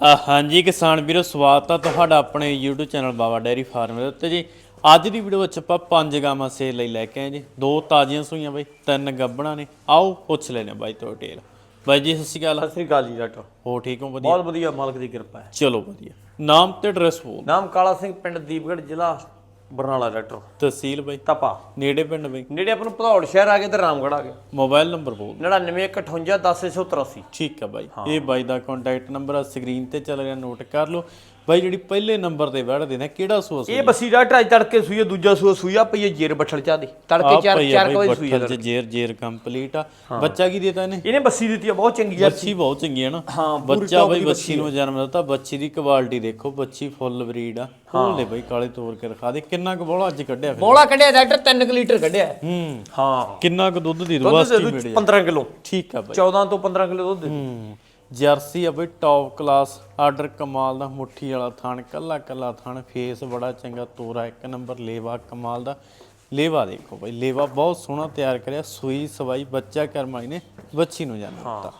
ਹਾਂਜੀ ਕਿਸਾਨ ਵੀਰੋ ਸਵਾਗਤ ਆ ਤੁਹਾਡਾ ਆਪਣੇ YouTube channel Baba dairy farm ਦੇ ਉੱਤੇ ਜੀ। ਅੱਜ ਦੀ ਵੀਡੀਓ ਵਿੱਚ ਆਪਾਂ ਪੰਜ ਗਾਵਾਂ ਸੇਲ ਲਈ ਲੈ ਕੇ ਆਏ ਜੀ। ਦੋ ਤਾਜ਼ੀਆਂ ਸੂਈਆਂ ਬਈ ਤਿੰਨ ਗੱਬਣਾ ਨੇ। ਆਓ ਪੁੱਛ ਲੈਨੇ ਬਾਈ ਤੋਂ ਡਿਟੇਲ ਬਾਈ ਜੀ ਸਤਿ ਸ਼੍ਰੀ ਅਕਾਲ। ਸਤਿ ਸ੍ਰੀ ਅਕਾਲ ਜੀ ਡਾਕਟਰ ਹੋ ਠੀਕ ਹੋ? ਵਧੀਆ। ਬਹੁਤ ਵਧੀਆ ਮਾਲਕ ਦੀ ਕਿਰਪਾ ਹੈ। ਚਲੋ ਵਧੀਆ। ਨਾਮ ਤੇ ਐਡਰੈਸ ਬੋਲ ਨਾਮ ਕਾਲਾ ਸਿੰਘ ਪਿੰਡ ਦੀਪਗੜ੍ਹ ਜ਼ਿਲ੍ਹਾ ਬਰਨਾਲਾ ਡਾਕਟਰ। ਤਹਿਸੀਲ ਬਾਈ। ਤਪਾ। ਨੇੜੇ ਪਿੰਡ ਬਾਈ। ਨੇੜੇ ਆਪਾਂ ਨੂੰ ਭਦੌੜ ਸ਼ਹਿਰ ਆ ਗਏ ਤੇ ਰਾਮਗੜ੍ਹ ਆ ਗਏ। ਮੋਬਾਈਲ ਨੰਬਰ ਬੋਲ। 9915810183 ਠੀਕ ਆ ਬਾਈ। ਇਹ ਬਾਈ ਦਾ ਕੰਟੈਕਟ ਨੰਬਰ ਆ। ਸਕਰੀਨ ਤੇ ਚੱਲ ਰਿਹਾ। ਨੋਟ ਕਰ ਲਓ। ਬਾਈ ਜਿਹੜੀ ਪਹਿਲੇ ਨੰਬਰ ਤੇ ਵੜ ਦੇਣਾ ਕਿਹੜਾ ਸੂਆ ਇਹ ਬੱਸੀ ਡਾਕਟਰ ਅੱਜ ਤੜਕੇ ਸੂਈ ਆ, ਦੂਜਾ ਸੂਆ ਸੂਈ ਆ ਪਈ ਜੇਰ ਬੱਠਲ ਚਾ ਦੀ। ਤੜਕੇ 4 4 ਵਜੇ ਸੂਈ ਆ ਬੱਠਲ ਚ ਜੇਰ ਜੇਰ ਕੰਪਲੀਟ ਆ। ਬੱਚਾ ਕੀ ਦੇਤਾ ਇਹਨੇ? ਇਹਨੇ ਬੱਸੀ ਦਿੱਤੀ ਆ ਬਹੁਤ ਚੰਗੀ ਆ ਬੱਚੀ ਬਹੁਤ ਚੰਗੀ ਹੈ ਨਾ। ਹਾਂ, ਪੂਰੀ ਬੱਚਾ top ਬਈ ਦੀ ਬੱਚੀ ਨੂੰ ਜਨਮ ਦਿੱਤਾ ਬੱਚੀ ਦੀ ਕੁਆਲਿਟੀ ਦੇਖੋ ਬੱਚੀ ਫੁੱਲ ਬਰੀਡ ਆ। ਖੋਲ ਲੈ ਬਈ ਕਾਲੇ ਤੋਰ ਕੇ ਦਿਖਾ ਦੇ। ਕਿੰਨਾ ਕੁ ਬੋਲਾ ਅੱਜ ਕੱਢਿਆ ਫਿਰ? ਬੋਲਾ ਕੱਢਿਆ ਡਾਕਟਰ 3 ਲੀਟਰ ਕੱਢਿਆ। ਹੂੰ। ਹਾਂ। ਕਿੰਨਾ ਕੁ ਦੁੱਧ ਦੀ ਦੂ ਦੁੱਧ ਦੇ ਦੂ 15 ਕਿਲੋ। ਠੀਕ ਆ ਬਈ। 14 ਤੋਂ 15 ਕਿਲੋ ਦੁੱਧ ਦੇ ਦੂ। ਹੂੰ। ਜਰਸੀ ਆ ਬਈ ਟੌਪ ਕਲਾਸ ਆਰਡਰ ਕਮਾਲ ਦਾ ਮੁੱਠੀ ਵਾਲਾ ਥਣ ਕੱਲਾ ਕੱਲਾ ਥਣ ਫੇਸ ਬੜਾ ਚੰਗਾ ਤੋਰਾ ਇੱਕ ਨੰਬਰ ਲੇਵਾ ਕਮਾਲ ਦਾ। ਲੇਵਾ ਦੇਖੋ ਬਈ ਲੇਵਾ ਬਹੁਤ ਸੋਹਣਾ ਤਿਆਰ ਕਰਿਆ ਸੂਈ ਸਵਾਈ ਬੱਚਾ ਕਰਮ ਵਾਲੀ ਨੇ ਬੱਚੀ ਨੂੰ ਜਨਮ ਦਿੱਤਾ।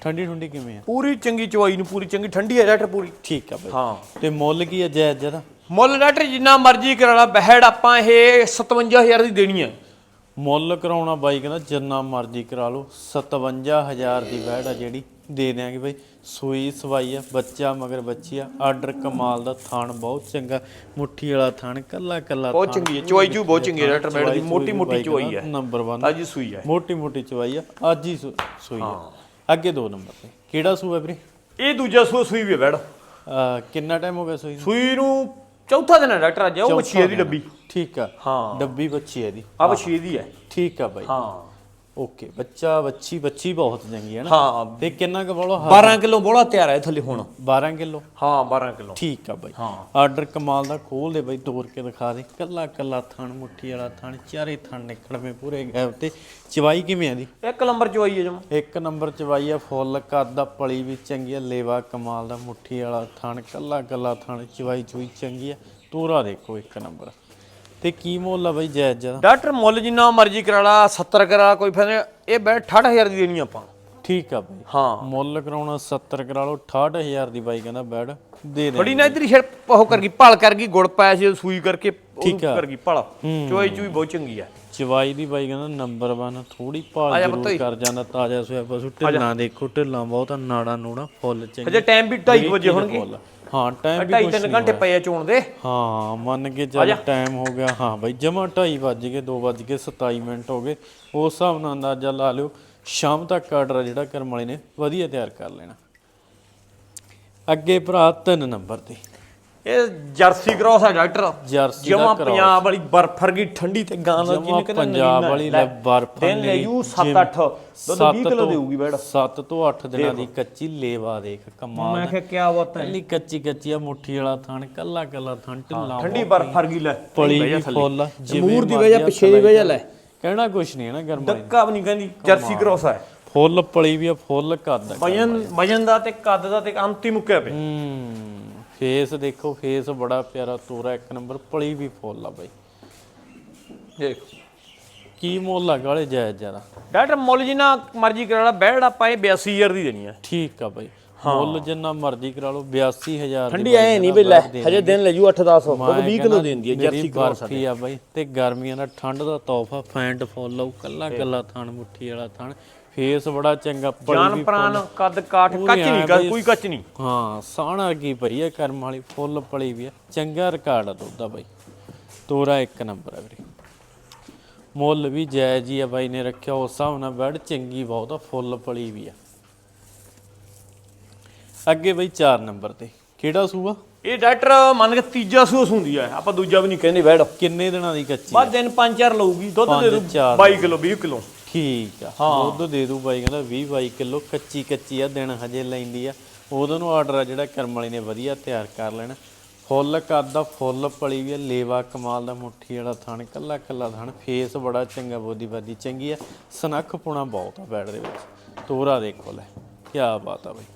ਠੰਡੀ ਠੰਡੀ ਕਿਵੇਂ ਆ? ਪੂਰੀ ਚੰਗੀ ਚਵਾਈ ਨੂੰ ਪੂਰੀ ਚੰਗੀ ਠੰਡੀ ਹੈ ਡਾਕਟਰ ਪੂਰੀ। ਠੀਕ ਆ ਬਈ। ਹਾਂ। ਤੇ ਮੁੱਲ ਕੀ ਹੈ ਜਾਇਜ਼ ਜਰਾ? ਮੁੱਲ ਡਾਕਟਰ ਜਿੰਨਾ ਮਰਜ਼ੀ ਕਰਾ ਲਾ ਬਹਿੜ ਆਪਾਂ ਇਹ 57000 ਦੀ ਦੇਣੀ ਹੈ ਮੁੱਲ ਕਰਾਉਣਾ ਬਾਈ ਕਹਿੰਦਾ ਜਿੰਨਾ ਮਰਜ਼ੀ ਕਰਾ ਲਓ 57000 ਦੀ ਵੈੜ ਆ ਜਿਹੜੀ ਦੇ ਦਿਆਂਗੇ ਬਾਈ। ਸੂਈ ਸਵਾਈ ਆ ਬੱਚਾ ਮਗਰ ਬੱਚੀ ਆ ਆਰਡਰ ਕਮਾਲ ਦਾ ਥਾਣ ਬਹੁਤ ਚੰਗਾ ਮੁੱਠੀ ਵਾਲਾ ਥਾਣ ਕੱਲਾ ਕੱਲਾ ਬਹੁਤ ਚੰਗੀ ਹੈ ਚਵਾਈ ਚੂ ਬਹੁਤ ਚੰਗੀ ਹੈ ਡਾਕਟਰ ਬੈੜ ਦੀ ਮੋਟੀ ਮੋਟੀ ਚਵਾਈ ਹੈ ਨੰਬਰ 1 ਅੱਜ ਸੂਈ ਹੈ ਮੋਟੀ ਮੋਟੀ ਚਵਾਈ ਆ ਅੱਜ ਹੀ ਸੂਈ ਆ। ਅੱਗੇ ਦੋ ਨੰਬਰ ਤੇ। ਕਿਹੜਾ ਸੂਆ ਵੀਰੇ? ਇਹ ਦੂਜਾ ਸੂਆ ਸੂਈ ਵੀ ਹੈ ਅਹ ਕਿੰਨਾ ਟਾਈਮ ਹੋ ਗਿਆ ਸੂਈ ਨੂੰ? ਸੂਈ ਨੂੰ ਚੌਥਾ ਦਿਨ ਹੈ ਡਾਕਟਰ ਅੱਜ ਉਹ ਮੱਛੀ ਦੀ ਡੱਬੀ। ਠੀਕ ਆ ਹਾਂ। ਡੱਬੀ ਬੱਚੀ ਹੈ ਦੀ ਆ ਮੱਛੀ ਦੀ ਹੈ। ਠੀਕ ਆ ਬਾਈ। ਹਾਂ। ਓਕੇ ਬੱਚਾ ਬੱਚੀ ਬੱਚੀ ਬਹੁਤ ਚੰਗੀ ਹੈ ਨਾ। ਹਾਂ। ਤੇ ਕਿੰਨਾ ਕੁ ਬੋਲੋ 12 ਕਿਲੋ ਬੋਲਾ ਤਿਆਰ ਹੈ ਥੱਲੇ ਹੁਣ। 12 ਕਿਲੋ? ਹਾਂ 12 ਕਿਲੋ। ਠੀਕ ਆ ਬਾਈ। ਹਾਂ। ਆਰਡਰ ਕਮਾਲ ਦਾ ਖੋਲ ਦੇ ਬਾਈ ਤੋੜ ਕੇ ਦਿਖਾ ਦੇ। ਕੱਲਾ ਕੱਲਾ ਥਣ ਮੁੱਠੀ ਵਾਲਾ ਥਣ ਚਾਰੇ ਥਣ ਨਿਕਲਵੇਂ ਪੂਰੇ ਗੈਪ ਤੇ। ਚਵਾਈ ਕਿਵੇਂ ਆ ਦੀ ਇੱਕ ਨੰਬਰ ਚਵਾਈ ਹੈ ਜਮ। ਇੱਕ ਨੰਬਰ ਚਵਾਈ ਆ ਫੁੱਲ ਕੱਦ ਦਾ ਪਲੀ ਵੀ ਚੰਗੀ ਆ ਲੇਵਾ ਕਮਾਲ ਦਾ ਮੁੱਠੀ ਵਾਲਾ ਥਣ ਕੱਲਾ ਕੱਲਾ ਥਣ ਚਵਾਈ ਚੁਈ ਚੰਗੀ ਆ। ਤੋਰਾ ਦੇਖੋ ਇੱਕ ਨੰਬਰ। ਤੇ ਕੀ ਮੁੱਲ ਆ ਬਾਈ ਜਾਇਜ਼ ਜਰਾ ਡਾਕਟਰ ਮੁੱਲ ਜਿੰਨਾ ਮਰਜ਼ੀ ਕਰਾ ਲਾ 70 ਕਰਾ ਕੋਈ ਫਾਇਦਾ ਨਹੀਂ। ਇਹ ਬੈੜ 68000 ਦੀ ਦੇਣੀ ਆਪਾਂ। ਠੀਕ ਆ ਬਾਈ। ਹਾਂ। ਮੁੱਲ ਕਰਾਉਣਾ 70 ਕਰਾ ਲਓ 68000 ਦੀ ਬਾਈ ਕਹਿੰਦਾ ਬੈਡ ਦੇ ਦੇ ਬੜੀ ਨਾ ਇਧਰ ਸ਼ਰ ਉਹ ਕਰ ਗਈ ਭਲ ਕਰ ਗਈ ਗੁੜ ਪਾਇਆ ਸੀ ਸੂਈ ਕਰਕੇ ਠੀਕ ਆ। ਕਰ ਗਈ ਭਲ ਚੋਈ ਚੂਈ ਬਹੁਤ ਚੰਗੀ ਆ। ਚਵਾਈ ਦੀ ਬਾਈ ਕਹਿੰਦਾ ਨੰਬਰ 1 ਥੋੜੀ ਭਾਲ ਜ਼ਰੂਰ ਕਰ ਜਾਂਦਾ ਤਾਜ਼ਾ ਸੋਇਆ ਪਸ਼ੂ ਢਿੱਲਾਂ ਦੇਖੋ ਢਿੱਲਾਂ ਬਹੁਤ ਨਾੜਾ ਨੂੜਾ ਫੁੱਲ ਚੰਗੇ ਅਜੇ ਟਾਈਮ ਵੀ 2:30 ਵਜੇ ਹੋਣਗੇ। ਹਾਂ ਟਾਈਮ ਵੀ 2:30 3 ਘੰਟੇ ਪਏ ਆ ਚੋਣ ਦੇ। ਹਾਂ ਮੰਨ ਕੇ ਚੱਲ ਟਾਈਮ ਹੋ ਗਿਆ। ਹਾਂ ਬਾਈ ਜਮਾ 2:30 ਵੱਜ ਗਏ 2 ਵੱਜ ਕੇ 27 ਮਿੰਟ ਹੋ ਗਏ। ਉਸ ਹਿਸਾਬ ਨਾਲ ਅੰਦਾਜ਼ਾ ਲਾ ਲਿਓ ਸ਼ਾਮ ਤੱਕ ਆਰਡਰ ਜਿਹੜਾ ਕਰਮ ਵਾਲੇ ਨੇ ਵਧੀਆ ਤਿਆਰ ਕਰ ਲੈਣਾ। ਅੱਗੇ ਭਰਾ ਤਿੰਨ ਨੰਬਰ ਤੇ। ਇਹ ਜਰਸੀ ਕ੍ਰਾਸ ਆ ਡਾਕਟਰ। ਜਰਸੀ ਜਮਾ ਦਾ ਪੰਜਾਬ ਵਾਲੀ ਬਰਫ ਵਰਗੀ ਠੰਡੀ ਤੇ ਗਾਂ ਦਾ ਜਮਾਂ ਪੰਜਾਬ ਵਾਲੀ ਲੈ ਬਰਫ ਦਿਨ ਲੈ ਯੂ 7 8 ਦੁੱਧ 20 ਕਿਲੋ ਦੇਊਗੀ ਬੈੜ। 7 ਤੋਂ 8 ਦਿਨਾਂ ਦੀ ਕੱਚੀ ਲੇਵਾ ਦੇਖ ਕਮਾਲ ਮੈਂ ਦਾ ਕਿਹਾ ਕੀ ਬਾਤ ਹੈ। ਕੱਲੀ ਕੱਚੀ ਕੱਚੀ ਆ ਮੁੱਠੀ ਵਾਲਾ ਥਣ ਕੱਲਾ ਕੱਲਾ ਥਣ ਢਿੱਲਾ ਠੰਡੀ ਬਰਫ ਵਰਗੀ ਲੈ। ਪਲੀ ਵੀ ਫੁੱਲ ਮੂਰ ਦੀ ਵਜ੍ਹਾ ਪਿੱਛੇ ਦੀ ਵਜ੍ਹਾ ਲੈ। ਕਹਿਣਾ ਕੁਛ ਨਹੀਂ ਹੈ ਨਾ ਗਰਮ ਡੱਕਾ ਵੀ ਨਹੀਂ ਕਹਿੰਦੀ ਜਰਸੀ ਕ੍ਰਾਸ ਹੈ ਫੁੱਲ ਪਲੀ ਵੀ ਆ ਫੁੱਲ ਕੱਦ। ਵਜਨ ਵਜਨ ਦਾ ਤੇ ਕੱਦ ਦਾ ਤੇ ਅੰਤੀ ਮੁੱਕਿਆ ਪਿਆ। ਹੂੰ। ਫੇਸ ਦੇਖੋ ਫੇਸ ਬੜਾ ਪਿਆਰਾ ਤੋਰਾ ਇੱਕ ਨੰਬਰ ਪਲੀ ਵੀ ਫੁੱਲ ਆ ਬਾਈ। ਦੇਖ ਕੀ ਮੁੱਲ ਆ ਗਾਲੇ ਜਾਇਜ਼ ਜ਼ਿਆਦਾ। ਡਾਕਟਰ ਮੁੱਲ ਜਿੰਨਾ ਮਰਜ਼ੀ ਕਰਾ ਲਾ ਬੈੜ ਆਪਾਂ ਇਹ 82000 ਦੀ ਦੇਣੀ ਆ। ਠੀਕ ਆ ਬਾਈ। ਮੁੱਲ ਜਿੰਨਾ ਮਰਜ਼ੀ ਕਰਾ ਲਓ 82000 ਠੰਡੀ ਐ ਨਹੀਂ ਬਈ ਲੈ ਹਜੇ ਦਿਨ ਲੈ ਜੂ 8 10 ਉਹ 20 ਕਿਲੋ ਦਿੰਦੀ ਹੈ ਜਰਸੀ ਜਰਸੀ ਬਰਫੀ ਆ ਬਾਈ ਤੇ ਗਰਮੀਆਂ ਦਾ ਠੰਡ ਦਾ ਤੋਹਫਾ ਫੈਂਟ ਫੁੱਲ ਕੱਲਾ ਕੱਲਾ ਥਣ ਮੁੱਠੀ ਵਾਲਾ ਥਣ। ਫੇਸ ਬੜਾ ਚੰਗਾ ਪਲੀ ਜਾਨ ਵੀ ਪ੍ਰਾਨ ਕੱਦ ਕਾਠ ਕੱਚ ਨਹੀਂ ਗਾ- ਕੋਈ ਕੱਚ ਨਹੀਂ। ਹਾਂ ਸਾਣਾ ਕੀ ਭਰੀ ਆ ਕਰਮ ਵਾਲੀ ਫੁੱਲ ਪਲੀ ਵੀ ਆ। ਚੰਗਾ ਰਿਕਾਰਡ ਆ ਦੁੱਧ ਦਾ ਬਾਈ। ਤੋਰਾ ਇੱਕ ਨੰਬਰ ਆ ਵੀਰੇ। ਮੁੱਲ ਵੀ ਜਾਇਜ਼ ਹੀ ਆ ਬਾਈ ਨੇ ਰੱਖਿਆ ਉਸ ਹਿਸਾਬ ਨਾਲ ਬੈਡ ਚੰਗੀ ਬਹੁਤ ਆ ਫੁੱਲ ਪਲੀ ਵੀ ਆ। ਅੱਗੇ ਬਾਈ 4 ਨੰਬਰ ਤੇ। ਕਿਹੜਾ ਸੂਆ? ਇਹ ਡਾਕਟਰ ਮੰਨ ਕੇ ਤੀਜਾ ਸੂਸ ਹੁੰਦੀ ਹੈ ਆਪਾਂ ਦੂਜਾ ਵੀ ਨਹੀਂ ਕਹਿੰਦੇ ਬੈੜ ਕਿੰਨੇ ਦਿਨਾਂ ਦੀ ਕੱਚੀ ਬਾਅਦ ਦਿਨ 5-4 ਲਊਗੀ ਦੁੱਧ ਦੇ ਦੂ ਪੰਜ, ਚਾਰ। 22 ਕਿਲੋ 20 ਕਿਲੋ। ਠੀਕ ਆ। ਦੁੱਧ ਦੇ ਦੂ ਬਾਈ ਕਹਿੰਦਾ 20 22 ਕਿਲੋ ਕੱਚੀ ਕੱਚੀ ਆ ਦਿਨ ਹਜੇ ਲੈਂਦੀ ਆ। ਉਹਦੋਂ ਨੂੰ ਆਰਡਰ ਆ ਜਿਹੜਾ ਕਰਮ ਵਾਲੀ ਨੇ ਵਧੀਆ ਤਿਆਰ ਕਰ ਲੈਣਾ। ਫੁੱਲ ਕਰਦਾ ਫੁੱਲ ਪਲੀ ਵੀ ਆ, ਲੇਵਾ ਕਮਾਲ ਦਾ ਮੁੱਠੀ ਵਾਲਾ ਥਣ ਕੱਲਾ ਕੱਲਾ ਥਣ ਫੇਸ ਬੜਾ ਚੰਗਾ ਬੋਦੀ ਬਾਦੀ ਚੰਗੀ ਆ। ਸਨੱਖ ਪੁਣਾ ਬਹੁਤ ਆ ਬੈਡ ਦੇ ਵਿੱਚ। ਤੋਰਾ ਦੇਖੋ ਲੈ ਕੀ ਬਾਤ ਆ ਬਾਈ।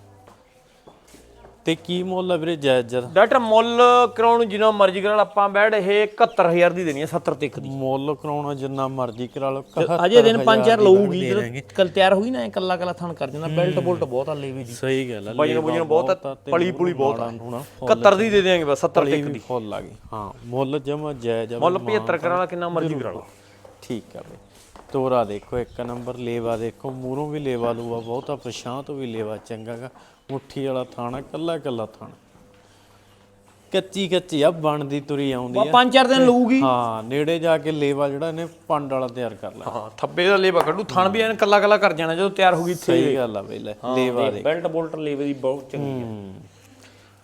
ਤੇ ਕੀ ਮੁੱਲ ਆ ਵੀਰੇ ਜਾਇਜ਼ ਜਰ ਡਾਕਟਰ ਮੁੱਲ ਕਰਾਉਣ ਜਿੰਨਾ ਮਰਜ਼ੀ ਕਰਾ ਲਾ, ਆਪਾਂ ਬੈਡ ਇਹ 71000 ਦੀ ਦੇਣੀ ਹੈ 70 ਤੇ ਇੱਕ ਦੀ। ਮੁੱਲ ਕਰਾਉਣਾ ਜਿੰਨਾ ਮਰਜ਼ੀ ਕਰਾ ਲਓ ਅਜੇ ਦਿਨ 5-4 ਦੀ ਲਊਗੀ। ਜਦੋਂ ਕੱਲ ਤਿਆਰ ਹੋਈ ਨਾ ਕੱਲਾ ਕੱਲਾ ਥਣ ਕਰ ਜਾਂਦਾ ਬੈਲਟ ਬੁਲਟ ਬਹੁਤ ਆ ਲੇਵੀ ਦੀ ਸਹੀ ਗੱਲ ਆ ਵਜਨ ਵੁਜਨ ਬਹੁਤ ਆ, ਪਲੀ ਪੁਲੀ ਬਹੁਤ ਆ। ਹੋਣਾ 71 ਦੀ ਦੇ ਦੇਾਂਗੇ ਬਸ 70 ਤੇ ਇੱਕ ਦੀ। ਫੁੱਲ ਆ ਗਈ। ਹਾਂ ਮੁੱਲ ਜਮਾ ਜਾਇਜ਼ ਮੁੱਲ 75 ਕਰਾ ਲਾ ਕਿੰਨਾ ਮਰਜ਼ੀ ਕਰਾ ਲਾ। ਠੀਕ ਆ ਬਈ। ਤੋਰਾ ਦੇਖੋ ਇੱਕ ਨੰਬਰ ਲੇਵਾ ਦੇਖੋ। ਮੂਰੋਂ ਵੀ ਲੇਵਾ ਲੂਆ ਬਹੁਤਾ ਪਛਾਂ ਤੋਂ ਵੀ ਲੇਵਾ ਚੰਗਾਗਾ ਮੁੱਠੀ ਵਾਲਾ ਥਾਣਾ ਕੱਲਾ ਕੱਲਾ ਥਾਣਾ। ਕੱਚੀ ਕੱਚੀ ਆ ਬਣਦੀ ਤੁਰੀ ਆਉਂਦੀ ਆ। 5-4 ਦਿਨ ਲਊਗੀ। ਹਾਂ ਨੇੜੇ ਜਾ ਕੇ ਲੇਵਾ ਜਿਹੜਾ ਇਹਨੇ ਪੰਡ ਵਾਲਾ ਤਿਆਰ ਕਰ ਲਿਆ। ਹਾਂ ਥੱਬੇ ਦਾ ਲੇਵਾ ਕੱਢੂ। ਥਣ ਵੀ ਐਨ ਕੱਲਾ ਕੱਲਾ ਕਰ ਜਾਣਾ ਜਦੋਂ ਤਿਆਰ ਹੋ ਗਈ ਇੱਥੇ। ਸਹੀ ਗੱਲ ਆ ਬਈ ਲੈ ਲੇਵਾ ਦੇ। ਬੈਲਟ ਬੁਲਟ ਲੇਵੇ ਦੀ ਬਹੁਤ ਚੰਗੀ ਹੂੰ।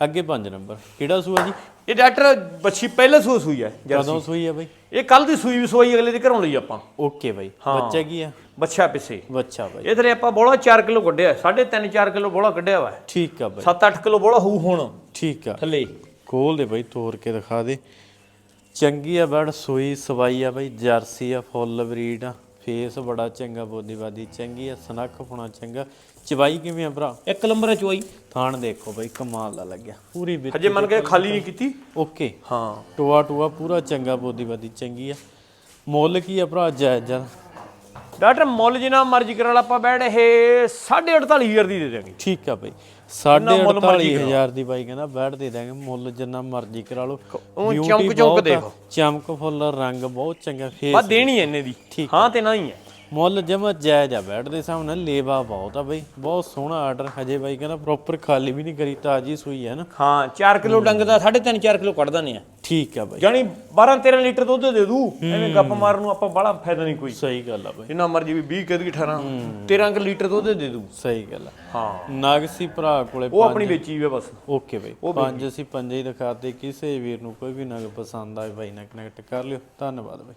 ਅੱਗੇ 5 ਨੰਬਰ। ਕਿਹੜਾ ਸੂਆ ਜੀ? ਇਹ ਡਾਕਟਰ ਬੱਚੀ ਪਹਿਲੇ ਸੂ ਸੂਈ ਹੈ ਜਰਸੀ। ਕਦੋਂ ਸੂਈ ਆ ਬਈ? ਇਹ ਕੱਲ ਦੀ ਸੂਈ ਵੀ ਸੂਈ ਅਗਲੇ ਦੇ ਘਰੋਂ ਲਈ ਆਪਾਂ। ਓਕੇ ਬਈ। ਬੱਚਾ ਕੀ ਆ? ਬੱਚਾ ਪਿੱਛੇ। ਬੱਚਾ ਬਈ। ਇਹ ਥਰੇ ਆਪਾਂ ਬੋਲਾ 4 ਕਿਲੋ ਕੱਢਿਆ 3.5 4 ਕਿਲੋ ਬੋਲਾ ਕੱਢਿਆ ਵਾ। ਠੀਕ ਆ ਬਈ। 7-8 ਕਿਲੋ ਬੋਲਾ ਹੋਊ ਹੁਣ। ਠੀਕ ਆ। ਥੱਲੇ। ਖੋਲ ਦੇ ਬਈ ਤੋੜ ਕੇ ਦਿਖਾ ਦੇ। ਚੰਗੀ ਆ ਬੜ ਸੂਈ ਸਵਾਈ ਆ ਬਈ ਜਰਸੀ ਆ ਫੁੱਲ ਬਰੀਡ ਆ। ਫੇਸ ਬੜਾ ਚੰਗਾ ਬੋਦੀਵਾਦੀ ਚੰਗੀ ਆ ਸਨੱਖ ਪੁਣਾ ਚੰਗਾ। ਚਵਾਈ ਕਿਵੇਂ ਆ ਭਰਾ? ਇੱਕ ਨੰਬਰ ਹੈ ਚੋਈ ਥਾਣ ਦੇਖੋ ਬਈ ਕਮਾਲ ਦਾ ਲੱਗਿਆ। ਪੂਰੀ ਵਿੱਚ ਹਜੇ ਮੰਨ ਕੇ ਖਾਲੀ ਨਹੀਂ ਕੀਤੀ? ਓਕੇ। ਹਾਂ। ਟੋਆ ਟੋਆ ਪੂਰਾ ਚੰਗਾ ਬੋਦੀਵਾਦੀ ਚੰਗੀ ਆ। ਮੁੱਲ ਕੀ ਆ ਭਰਾ? ਜਾਇਜ਼ ਜਰ ਡਾਕਟਰ ਮੁੱਲ ਜਿੰਨਾ ਮਰਜ਼ੀ ਕਰਾ ਲਾ ਆਪਾਂ ਬੈਡ ਇਹ 48500 ਦੀ ਦੇ ਦੇਾਂਗੇ ਠੀਕ ਆ ਬਈ। ਸਾਢੇ ਮੁੱਲ ਮਰਜ਼ੀ 48000 ਦੀ ਬਾਈ ਕਹਿੰਦਾ ਬੈਠ ਦੇ ਦਾਂਗੇ ਮੁੱਲ ਜਿੰਨਾ ਮਰਜ਼ੀ ਕਰਾ ਲਓ। ਚਮਕ ਚਮਕ ਦੇਖੋ। ਚਮਕ ਫੁੱਲ ਰੰਗ ਬਹੁਤ ਚੰਗਾ ਫੇਸ ਬਸ ਦੇਣੀ ਇਹਨੇ ਦੀ। ਹਾਂ ਤੇ ਨਾ ਹੀ ਹੈ। ਮੁੱਲ ਜਮਾ ਜਾਇਜ਼ ਆ ਬੈਠ ਦੇ ਸਾਹਮਣੇ ਲੇਵਾ ਬਹੁਤ ਆ ਬਈ। ਬਹੁਤ ਸੋਹਣਾ ਆਰਡਰ ਹਜੇ ਬਾਈ ਕਹਿੰਦਾ ਪ੍ਰੋਪਰ ਖਾਲੀ ਵੀ ਨਹੀਂ ਕਰੀ ਤਾਜੀ ਸੂਈ ਹੈ ਨਾ। ਹਾਂ 4 ਕਿਲੋ ਡੰਗ ਦਾ 3.5 4 ਕਿਲੋ ਕੱਢ ਦਿੰਦੇ ਆ। ਠੀਕ ਆ ਬਾਈ। ਜਾਨੀ 12 13 ਲੀਟਰ ਦੁੱਧ ਦੇ ਦੂ ਐਵੇਂ ਗੱਪ ਮਾਰਨ ਨੂੰ ਆਪਾਂ ਬੜਾ ਫਾਇਦਾ ਨਹੀਂ ਕੋਈ। ਸਹੀ ਗੱਲ ਆ ਬਾਈ। ਜਿੰਨਾ ਮਰਜ਼ੀ ਵੀ 20 ਕਦੀ 18 13 ਕਿ ਲੀਟਰ ਦੁੱਧ ਦੇ ਦੂ। ਸਹੀ ਗੱਲ ਆ। ਹਾਂ। ਨਾਗਸੀ ਭਰਾ ਕੋਲੇ ਉਹ ਆਪਣੀ ਵੇਚੀ ਵੀ ਬਸ। ਓਕੇ ਬਾਈ। ਪੰਜ ਅਸੀਂ ਪੰਜੇ ਹੀ ਦਿਖਾਤੇ ਕਿਸੇ ਵੀਰ ਨੂੰ ਕੋਈ ਵੀ ਨਗ ਪਸੰਦ ਆਏ ਬਾਈ ਨਾਲ ਕਨੈਕਟ ਕਰ ਲਿਓ। ਧੰਨਵਾਦ ਬਾਈ।